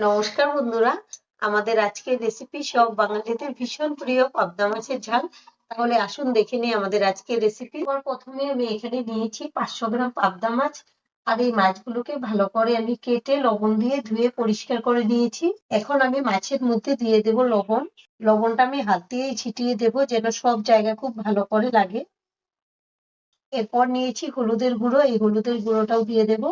নমস্কার বন্ধুরা। আমাদের আজকের রেসিপি সব বাঙালিদের ভীষণ প্রিয় পাবদা মাছের ঝাল। তাহলে আসুন দেখে নিই আমাদের আজকের রেসিপি প্রথমে আমি এখানে নিয়েছি পাঁচশো গ্রাম পাবদা মাছ। আর এই মাছগুলোকে ভালো করে আমি কেটে লবণ দিয়ে ধুয়ে পরিষ্কার করে নিয়েছি। এখন আমি মাছের মধ্যে দিয়ে দেব লবণ। লবণটা আমি হাত দিয়েই ছিটিয়ে দেব যেন সব জায়গা খুব ভালো করে লাগে। এরপর নিয়েছি হলুদের গুঁড়ো। এই হলুদের গুঁড়োটাও দিয়ে দেবো।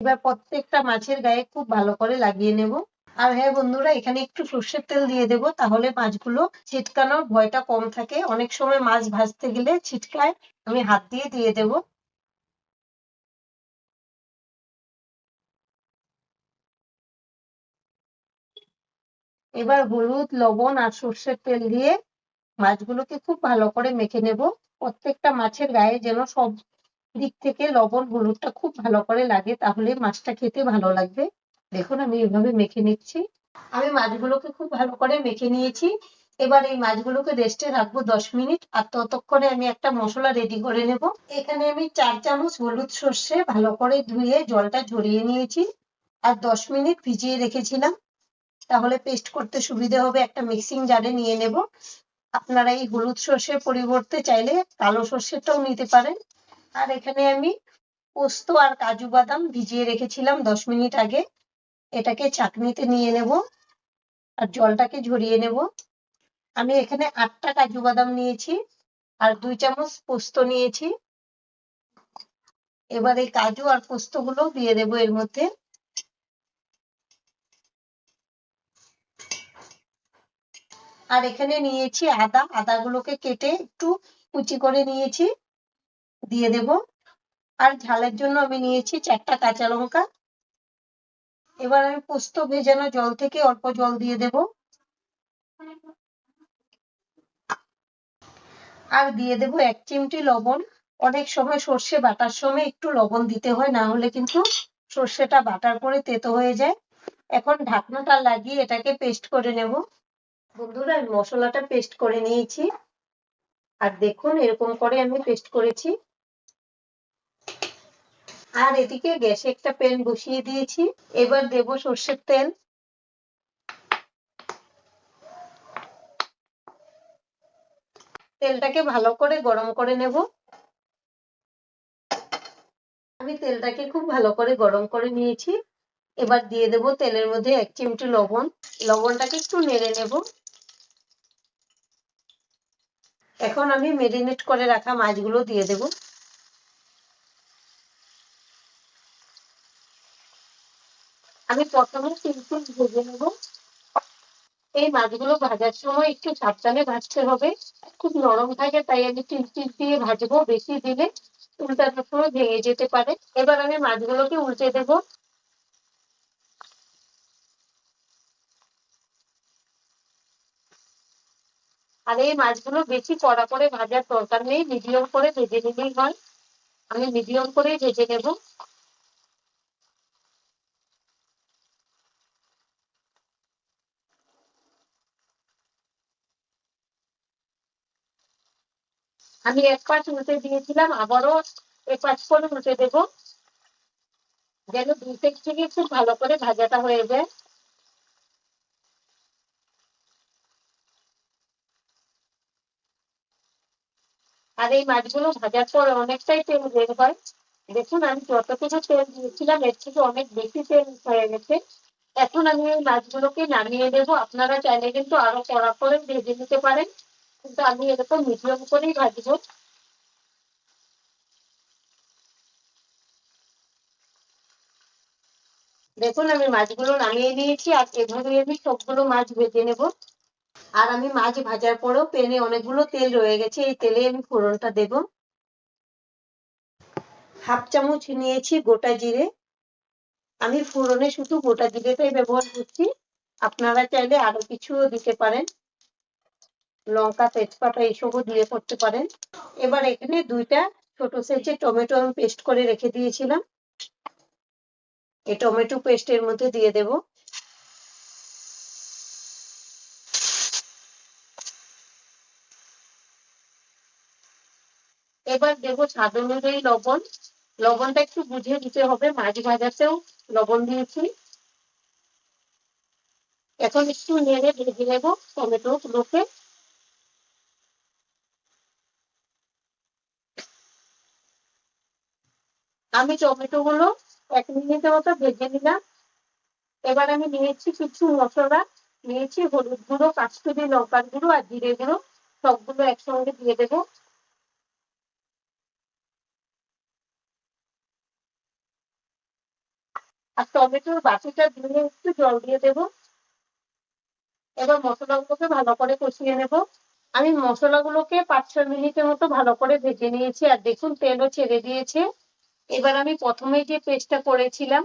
এবার প্রত্যেকটা মাছের গায়ে খুব ভালো করে লাগিয়ে নেব। আর হ্যাঁ বন্ধুরা, এখানে একটু সর্ষের তেল দিয়ে দেব, তাহলে মাছগুলো ছিটকানোর ভয়টা কম থাকে। অনেক সময় মাছ ভাজতে গেলে ছিটকায়, আমি হাত দিয়ে দিয়ে দেব। এবার হলুদ, লবণ আর সর্ষের তেল দিয়ে মাছগুলোকে খুব ভালো করে মেখে নেব। প্রত্যেকটা মাছের গায়ে যেন সব দিক থেকে লবণ, হলুদটা খুব ভালো করে লাগে, তাহলে মাছটা খেতে ভালো লাগবে। দেখুন, আমি এভাবে মেখে নিচ্ছি। আমি মাছগুলোকে খুব ভালো করে মেখে নিয়েছি। এবার এই মাছগুলোকে রেস্টে রাখব দশ মিনিট, আর ততক্ষণে আমি একটা মশলা রেডি করে নেব। এখানে আমি চার চামচ হলুদ সর্ষে ভালো করে ধুয়ে জলটা ঝরিয়ে নিয়েছি, আর দশ মিনিট ভিজিয়ে রেখেছিলাম। তাহলে পেস্ট করতে সুবিধা হবে, একটা মিক্সিং জারে নিয়ে নেব। আপনারা এই হলুদ সর্ষের পরিবর্তে চাইলে কালো সর্ষেটাও নিতে পারেন। আর এখানে আমি পোস্ত আর কাজু বাদাম ভিজিয়ে রেখেছিলাম দশ মিনিট আগে। এটাকে চাকনিতে নিয়ে নেব আর জলটাকে ঝরিয়ে নেব। আমি এখানে আটটা কাজু বাদাম নিয়েছি আর দুই চামচ পোস্ত নিয়েছি। এবার এই কাজু আর পোস্তগুলো দিয়ে দেবো এর মধ্যে। আর এখানে নিয়েছি আদা। আদাগুলোকে কেটে একটু কুচি করে নিয়েছি। দিয়ে দেব। আর ঝালের জন্য আমি নিয়েছি চারটা কাঁচা লঙ্কা। এবার আমি পোস্ত ভেজানো জল থেকে অল্প জল দিয়ে দেব। আর দিয়ে দেব এক চিমটি লবণ। অনেক সময় সর্ষে বাটার সময় একটু লবণ দিতে হয়, না হলে কিন্তু সর্ষেটা বাটার পরে তেতো হয়ে যায়। এখন ঢাকনাটা লাগিয়ে এটাকে পেস্ট করে নেব। বন্ধুরা মশলাটা পেস্ট করে নিয়েছি। আর দেখুন, এরকম করে আমি পেস্ট করেছি। আর এদিকে গ্যাসে একটা প্যান বসিয়ে দিয়েছি। এবার দেব সর্ষের তেল। তেলটাকে ভালো করে গরম করে নেব। আমি তেলটাকে খুব ভালো করে গরম করে নিয়েছি। এবার দিয়ে দেব তেলের মধ্যে এক চিমটি লবণ। লবণটাকে একটু নেড়ে নেব। এখন আমি মেরিনেট করে রাখা মাছগুলো দিয়ে দেবো। আমি প্রথমে তিল ভেজে নেব। এই মাছগুলো ভাজার সময় একটু সাবধানে ভাজতে হবে। খুব নরম থাকে, তাই আমি তিল দিয়ে ভাজবো বেশি দিলে উল্টানোর সময় ভেঙে যেতে পারে। এবার আমি মাছগুলোকে উল্টে দেব। আর এই মাছগুলো বেশি কড়া করে ভাজার দরকার নেই, মিডিয়াম করে ভেজে নিলেই হয়। আমি মিডিয়াম করেই ভেজে নেব। আমি এক পাঁচ উল্টে দিয়েছিলাম, আবারও এক পাঁচ করে উল্টে দেব। যেন দুই সাইড থেকে খুব ভালো করে ভাজাটা হয়ে যায়। আর এই মাছগুলো ভাজার পর অনেকটাই তেল বের হয়। দেখুন, আমি যতটুকু তেল দিয়েছিলাম, এর থেকে অনেক বেশি তেল হয়ে গেছে। এখন আমি এই মাছগুলোকে নামিয়ে দেবো। আপনারা চাইলে কিন্তু আরও কড়া করে ভেজে নিতে পারেন। কিন্তু আমি এরকম মিডিয়াম করেই ভাজবো দেখুন, আমি মাছগুলো নামিয়ে নিয়েছি আর এভাবে আমি সবগুলো মাছ ভেজে নেব। আর আমি মাছ ভাজার পরেও পেনে অনেকগুলো তেল রয়ে গেছে, এই তেলে আমি ফোড়নটা দেব। হাফ চামচ নিয়েছি গোটা জিরে। আমি ফোড়নে শুধু গোটা জিরেটাই ব্যবহার করছি। আপনারা চাইলে আরও কিছু দিতে পারেন। লঙ্কা, তেজপাতা এইসবও দিয়ে করতে পারেন। এবার এখানে দুইটা ছোট সাইজের টমেটো আমি পেস্ট করে রেখে দিয়েছিলাম। এই টমেটো পেস্টের মধ্যে দিয়ে দেব। এবার দেবো স্বাদ অনুযায়ী লবণ। লবণটা একটু বুঝে দিতে হবে, মাছ ভাজাতেও লবণ দিয়েছি। এখন একটু নেড়ে ভেজে নেব টমেটো গুলোকে আমি টমেটো গুলো এক মিনিটের মতো ভেজে নিলাম। এবার আমি নিয়েছি কিছু মশলা, নিয়েছি হলুদ গুঁড়ো, কাশ্মীরি লঙ্কার গুঁড়ো আর জিরে গুঁড়ো, সবগুলো একসঙ্গে দিয়ে দেবো। আর টমেটোর বাটিটা দিয়ে একটু জল দিয়ে দেবো। এবার মশলাগুলোকে ভালো করে কষিয়ে নেব। আমি মশলাগুলোকে পাঁচ ছ মিনিটের মতো ভালো করে ভেজে নিয়েছি। আর দেখুন, তেলও ছেড়ে দিয়েছে। এবার আমি প্রথমে যে পেস্টটা করেছিলাম,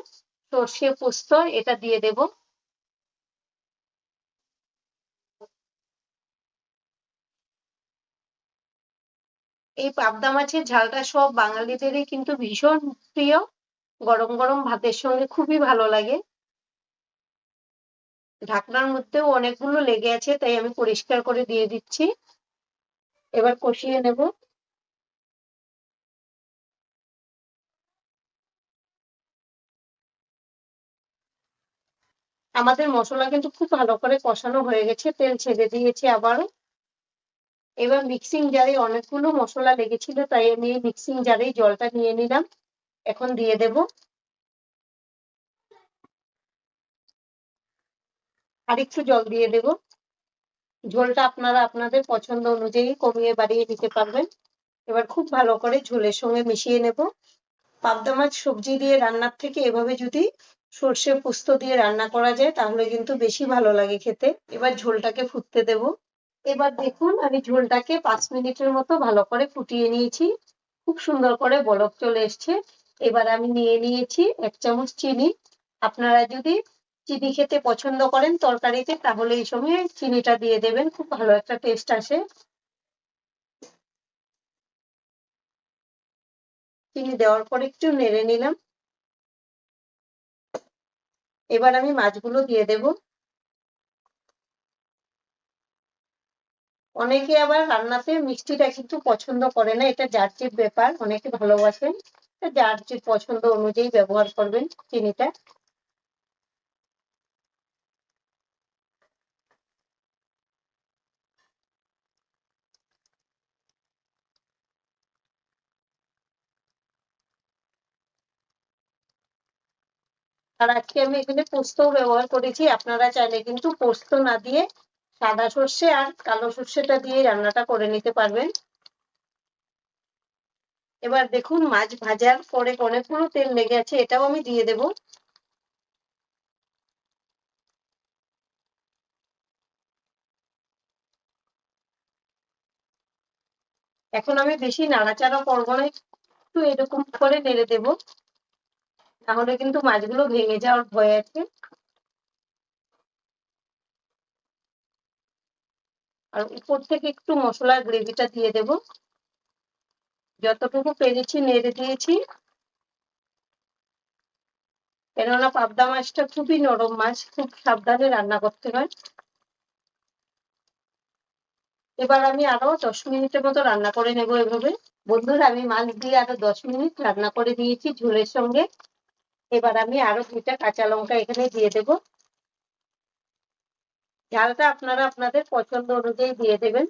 সর্ষে পোস্ত, এটা দিয়ে দেব। এই পাবদা মাছের ঝালটা সব বাঙালিদেরই কিন্তু ভীষণ প্রিয়। গরম গরম ভাতের সঙ্গে খুবই ভালো লাগে। ঢাকনার মধ্যেও অনেকগুলো লেগে আছে, তাই আমি পরিষ্কার করে দিয়ে দিচ্ছি। এবার কষিয়ে নেব। আমাদের মশলা কিন্তু খুব ভালো করে কষানো হয়ে গেছে, তেল ছেড়ে দিয়েছি আবারও। এবার মিক্সিং জারে অনেকগুলো মশলা লেগেছিল, তাই আমি মিক্সিং জারেই জলটা নিয়ে নিলাম। এখন দিয়ে দেব। আর একটু জল দিয়ে দেব। ঝোলটা আপনারা আপনাদের পছন্দ অনুযায়ী কমিয়ে বাড়িয়ে দিতে পারবেন। এবার খুব ভালো করে ঝোলের সঙ্গে মিশিয়ে নেব। পাবদা মাছ সবজি দিয়ে রান্নার থেকে এভাবে যদি সর্ষে পোস্ত দিয়ে রান্না করা যায়, তাহলে কিন্তু বেশি ভালো লাগে খেতে। এবার ঝোলটাকে ফুটতে দেব। এবার দেখুন, আমি ঝোলটাকে পাঁচ মিনিটের মতো ভালো করে ফুটিয়ে নিয়েছি। খুব সুন্দর করে বলক চলে এসছে। এবার আমি নিয়ে নিয়েছি এক চামচ চিনি। আপনারা যদি চিনি খেতে পছন্দ করেন তরকারিতে, তাহলে এই সময় চিনিটা দিয়ে দেবেন। খুব ভালো একটা টেস্ট আসে। চিনি দেওয়ার পর একটু নেড়ে নিলাম। এবার আমি মাছগুলো দিয়ে দেব। অনেকে আবার রান্নাতে মিষ্টিটা কিন্তু পছন্দ করে না, এটা যার যে ব্যাপার, অনেকে ভালোবাসেন। যার যে পছন্দ অনুযায়ী ব্যবহার করবেন চিনিটা। আর আজকে আমি এখানে পোস্তও ব্যবহার করেছি। আপনারা চাইলে কিন্তু পোস্ত না দিয়ে সাদা সর্ষে আর কালো সর্ষেটা দিয়ে রান্নাটা করে নিতে পারবেন। এবার দেখুন মাছ ভাজার পরে অনেকগুলো তেল লেগে আছে, এটাও আমি দিয়ে দেব। এখন আমি বেশি নাড়াচাড়া করব না, একটু এরকম করে নেড়ে দেবো। তাহলে কিন্তু মাছগুলো ভেঙে যাওয়ার ভয় আছে। আর উপর থেকে একটু মশলার গ্রেভিটা দিয়ে দেব। যতটুকু পেরেছি নেড়ে দিয়েছি। কেননা পাবদা মাছটা খুবই নরম মাছ, খুব সাবধানে রান্না করতে হয়। এবার আমি আরও দশ মিনিটের মতো রান্না করে নেব এভাবে। বন্ধুরা, আমি মাছ দিয়ে আরও দশ মিনিট রান্না করে দিয়েছি ঝোলের সঙ্গে। এবার আমি আরও দুইটা কাঁচা লঙ্কা এখানে দিয়ে দেব। ঝালটা আপনারা আপনাদের পছন্দ অনুযায়ী দিয়ে দেবেন।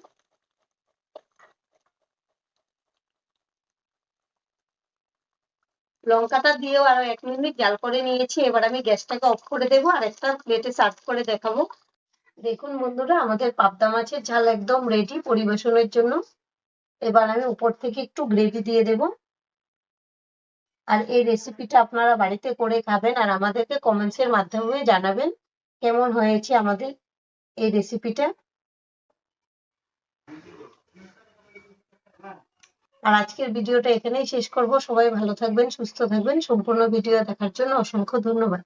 লঙ্কাটা দিয়েও আরও এক মিনিট জাল করে নিয়েছি, এবার আমি গ্যাসটাকে অফ করে দেবো আর একটা প্লেটে সার্ভ করে দেখাবো। দেখুন বন্ধুরা, আমাদের পাবদা মাছের ঝাল একদম রেডি পরিবেশনের জন্য। এবার আমি উপর থেকে একটু গ্রেভি দিয়ে দেবো। আর এই রেসিপিটা আপনারা বাড়িতে করে খাবেন আর আমাদেরকে কমেন্টসের মাধ্যমে জানাবেন কেমন হয়েছে আমাদের এই রেসিপিটা আর আজকের ভিডিওটা এখানেই শেষ করব। সবাই ভালো থাকবেন, সুস্থ থাকবেন। সম্পূর্ণ ভিডিও দেখার জন্য অসংখ্য ধন্যবাদ।